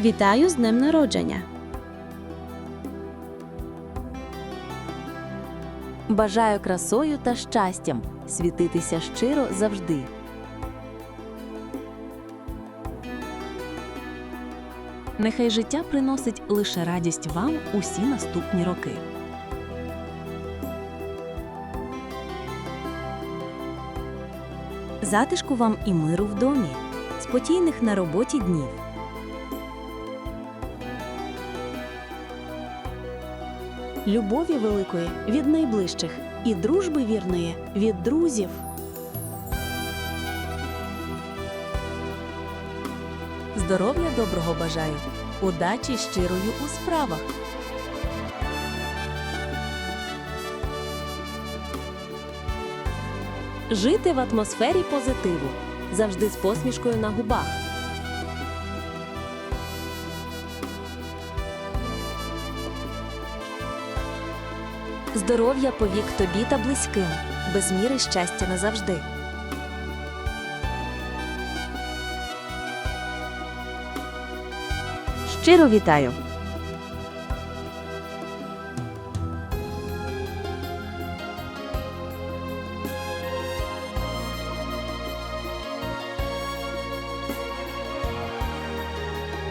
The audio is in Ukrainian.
Вітаю з днем народження! Бажаю красою та щастям світитися щиро завжди. Нехай життя приносить лише радість вам усі наступні роки. Затишку вам і миру в домі, спокійних на роботі днів. Любові великої від найближчих і дружби вірної від друзів. Здоров'я доброго бажаю, удачі щирою у справах. Жити в атмосфері позитиву, завжди з посмішкою на губах. Здоров'я повік тобі та близьким, без міри щастя назавжди. Щиро вітаю!